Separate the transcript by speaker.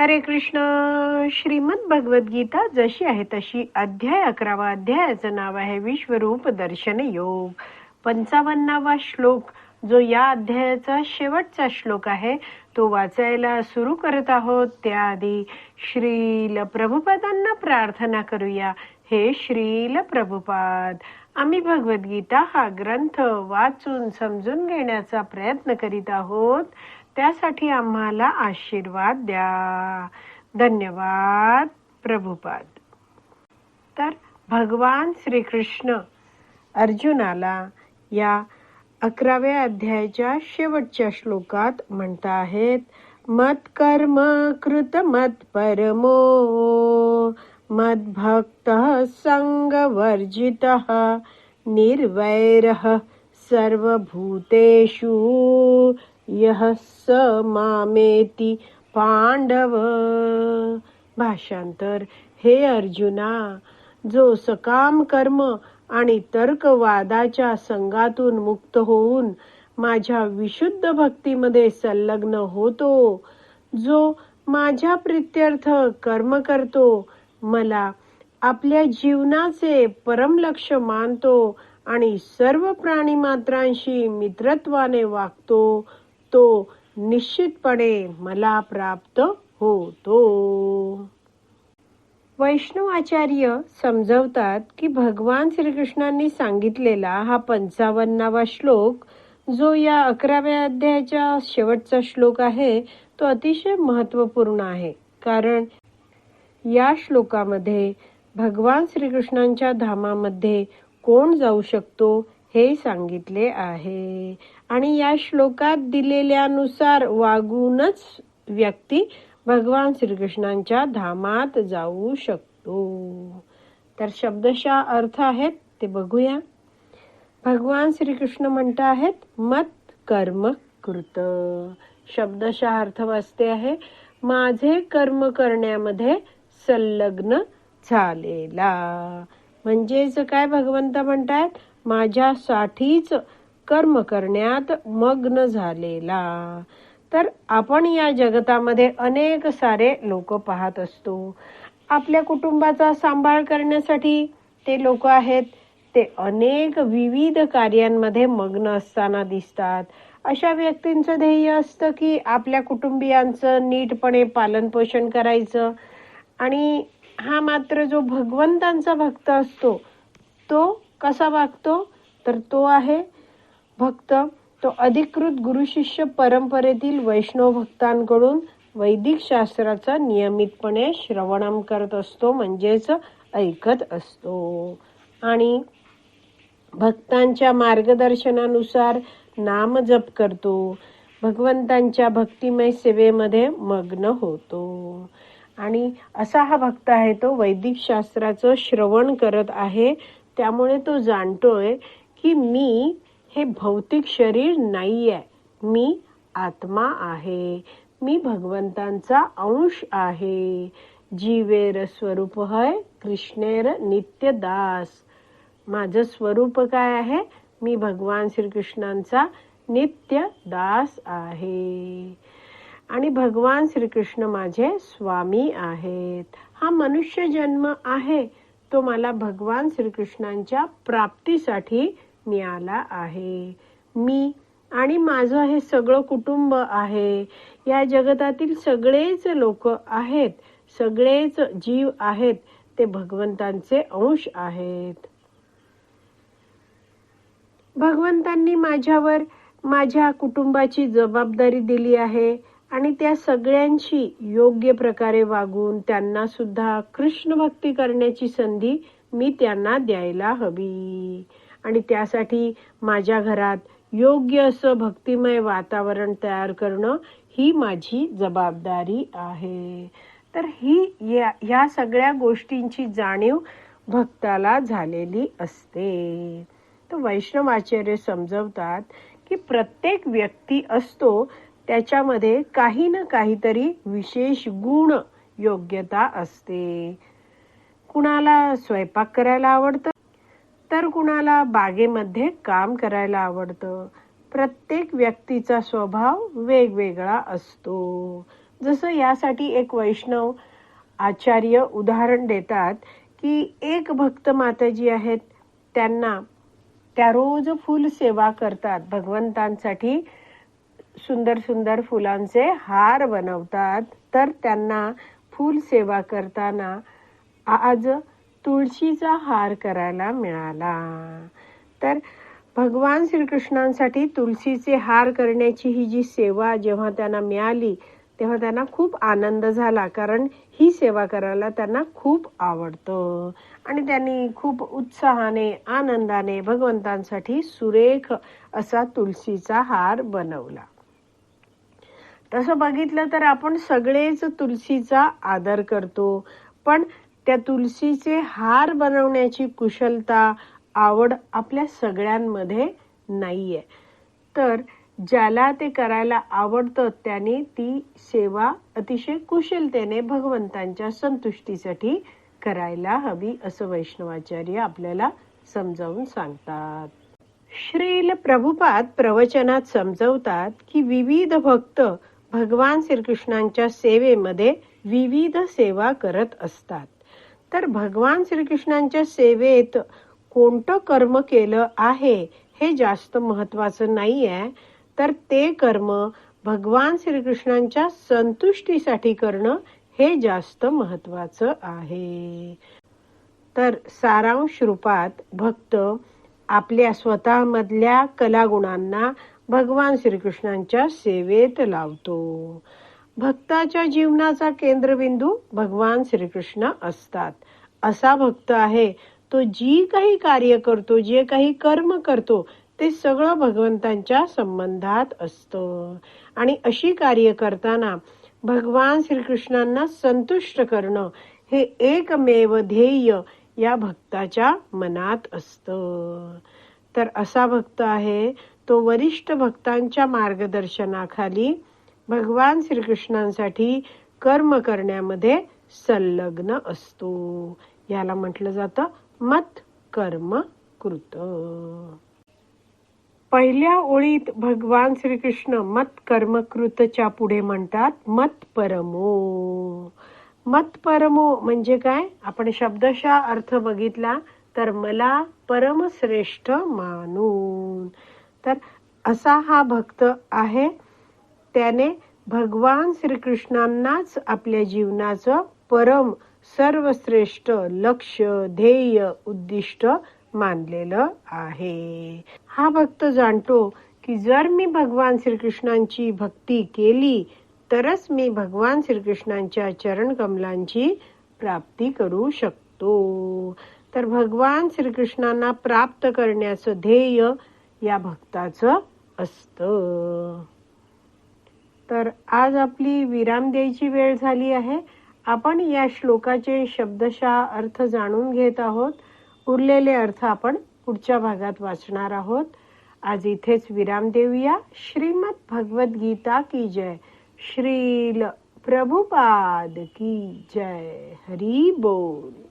Speaker 1: हरे कृष्ण. श्रीमद भगवद्गीता जशी आहे तशी अध्याय अकरावा अध्यायाचं नाव आहे विश्वरूप दर्शन योग. पंचावन्नावा श्लोक जो या अध्यायाचा शेवटचा श्लोक आहे तो वाचायला सुरू करत आहोत. त्याआधी श्रील प्रभुपादांना प्रार्थना करूया. हे श्रील प्रभुपाद आम्ही भगवद्गीता हा ग्रंथ वाचून समजून घेण्याचा प्रयत्न करीत आहोत. त्यासाठी आम्हाला आशीर्वाद द्या. धन्यवाद प्रभुपाद. तर भगवान श्रीकृष्ण अर्जुनाला या अकराव्या अध्यायाच्या शेवटच्या श्लोकात म्हणता आहेत मत कर्म कृत मत परमो मद्भक्त संगवर्जित निर्वैर सर्वभूतेषु। यह स मामेती पांडव भाषांतर हे अर्जुना जो सकाम कर्म आणि तर्कवादाच्या संघातून मुक्त होऊन माझ्या विशुद्ध भक्तीमध्ये संलग्न होतो जो माझ्या प्रित्यर्थ कर्म करतो मला आपल्या जीवनाचे परम लक्ष मानतो आणि सर्व प्राणी मात्रांशी मित्रत्वाने वागतो. तो निश्चितपणे मला प्राप्त होतो. वैष्णवाचार्य समजवतात की भगवान श्रीकृष्णांनी सांगितलेला हा पंचावन्नावा श्लोक जो या अकराव्या अध्यायाच्या शेवटचा श्लोक आहे तो अतिशय महत्त्वपूर्ण आहे. कारण या श्लोकामध्ये भगवान श्रीकृष्णांच्या धामामध्ये कोण जाऊ शकतो हे सांगितले आहे. आणि या श्लोकात दिलेल्यानुसार वागूनच व्यक्ती भगवान श्रीकृष्णांच्या धामात जाऊ शकतो. तर शब्दशः अर्थ आहेत ते बघूया. भगवान श्रीकृष्ण म्हणत आहेत मत कर्म कृत. शब्दशः अर्थ वाचते आहे माझे कर्म करण्यामध्ये संलग्न झालेला. म्हणजेच काय भगवंत म्हणतात माझ्यासाठीच कर्म करण्यात मग्न झालेला. तर आपण या जगतामध्ये अनेक सारे लोक पाहत असतो. आपल्या कुटुंबाचा सांभाळ करण्यासाठी ते लोक आहेत. ते अनेक विविध कार्यांमध्ये मग्न असताना दिसतात. अशा व्यक्तींचं ध्येय असतं की आपल्या कुटुंबियांचं नीटपणे पालनपोषण करायचं. आणि हा मात्र जो भगवंतांचा भक्त असतो तो कसा वागतो? तर तो आहे भक्त. तो अधिकृत गुरु शिष्य परंपरेतील वैष्णव भक्तांकडून वैदिक शास्त्राचा नियमितपणे श्रवणम करत असतो म्हणजेच ऐकत असतो. आणि भक्तांच्या मार्गदर्शनानुसार नाम जप करतो. भगवंतांच्या भक्तिमय सेवेमध्ये मग्न होतो. आणि असा हा भक्त आहे तो वैदिक शास्त्राचं श्रवण करत आहे. त्यामुळे तो जाणतोय की मी हे भौतिक शरीर नाहीये. मी आत्मा आहे. मी भगवंतांचा अंश आहे. जीवेर स्वरूप है कृष्णेर नित्य दास. माझं स्वरूप काय आहे? मी भगवान श्रीकृष्णांचा नित्य दास आहे. आणि भगवान श्रीकृष्ण माझे स्वामी आहेत. हा मनुष्य जन्म आहे. तो मला भगवान श्रीकृष्णांच्या प्राप्तीसाठी मिळाला आहे. मी आणि माझं हे सगळं कुटुंब आहे. या जगतातील सगळेच लोक आहेत. सगळेच जीव आहेत. ते भगवंतांचे अंश आहेत. भगवंतांनी माझ्यावर माझ्या कुटुंबाची जबाबदारी दिली आहे. आणि त्या सगळ्यांशी योग्य प्रकारे वागून त्यांना सुद्धा कृष्ण भक्ती करण्याची संधी मी त्यांना द्यायला हवी. आणि त्यासाठी माझ्या घरात योग्य असं भक्तिमय वातावरण तयार करणं ही माझी जबाबदारी आहे. तर ही या ह्या सगळ्या गोष्टींची जाणीव भक्ताला झालेली असते. तर वैष्णवाचार्य समजवतात की प्रत्येक व्यक्ती असतो त्याच्यामध्ये काही ना काहीतरी विशेष गुण योग्यता असते. कुणाला स्वयंपाक करायला आवडतं तर कुणाला बागेमध्ये काम करायला आवडतं. प्रत्येक व्यक्तीचा स्वभाव वेगवेगळा असतो. जसं यासाठी एक वैष्णव आचार्य उदाहरण देतात की एक भक्त माता जी आहेत त्यांना त्या रोज फुल सेवा करतात भगवंतांसाठी सुंदर सुंदर फुलांचे हार बनवतात. तर त्यांना फुल सेवा करताना आज तुळशीचा हार करायला मिळाला. तर भगवान श्रीकृष्णांसाठी तुळशीचे हार करण्याची ही जी सेवा जेव्हा त्यांना मिळाली तेव्हा त्यांना खूप आनंद झाला कारण ही सेवा करायला त्यांना खूप आवडतं. आणि त्यांनी खूप उत्साहाने आनंदाने भगवंतांसाठी सुरेख असा तुळशीचा हार बनवला. तसं बघितलं तर आपण सगळेच तुलसीचा आदर करतो. पण त्या तुलसीचे हार बनवण्याची कुशलता आवड आपल्या सगळ्यांमध्ये नाहीये. तर ज्याला ते करायला आवडतं त्याने ती सेवा अतिशय कुशलतेने भगवंतांच्या संतुष्टीसाठी करायला हवी असं वैष्णवाचार्य आपल्याला समजावून सांगतात. श्रील प्रभुपाद प्रवचनात समजवतात की विविध भक्त भगवान श्रीकृष्णांच्या सेवेमध्ये विविध सेवा करत असतात. तर भगवान श्रीकृष्णांच्या सेवेत कोणतं कर्म केलं आहे हे जास्त महत्वाचं नाहीये. तर ते कर्म भगवान श्रीकृष्णांच्या संतुष्टीसाठी करणं हे जास्त महत्वाचं आहे. तर सारांश रूपात भक्त आपल्या स्वतःमधल्या कलागुणांना भगवान श्रीकृष्णांच्या सेवेत लावतो. भक्ताच्या जीवनाचा केंद्रबिंदू भगवान श्रीकृष्ण असतात. असा भक्त आहे तो जी काही कार्य करतो जे काही कर्म करतो ते सगळं भगवंतांच्या संबंधात असतं. आणि अशी कार्य करताना भगवान श्रीकृष्णांना संतुष्ट करणं हे एकमेव ध्येय या भक्ताच्या मनात असतं. तर असा भक्त आहे तो वरिष्ठ भक्तांच्या मार्गदर्शनाखाली भगवान श्रीकृष्णांसाठी कर्म करण्यामध्ये संलग्न असतो. याला म्हटलं जातं मत कर्म कृत. पहिल्या ओळीत भगवान श्रीकृष्ण मत कर्मकृतच्या पुढे म्हणतात मत परमो. मत परमो म्हणजे काय? आपण शब्दशा अर्थ बघितला तर मला परमश्रेष्ठ मानून. तर असा हा भक्त आहे. त्याने भगवान श्रीकृष्णांनाच आपल्या जीवनाचं परम सर्वश्रेष्ठ लक्ष ध्येय उद्दिष्ट मानलेलं आहे. हा भक्त जाणतो की जर मी भगवान श्रीकृष्णांची भक्ती केली तरच मी भगवान श्रीकृष्णांच्या चरण कमलांची प्राप्ती करू शकतो. तर भगवान श्रीकृष्णांना प्राप्त करण्याचं ध्येय या भक्ताचं असतं. तर आज आपली विराम द्यायची वेळ झाली आहे. आपण या श्लोकाचे शब्दशः अर्थ जाणून घेत आहोत. उरलेले अर्थ आपण पुढच्या भागात वाचणार आहोत. आज इथेच विराम देऊया. श्रीमद भगवत गीता की जय. श्रील प्रभुपाद की जय. हरी बोल.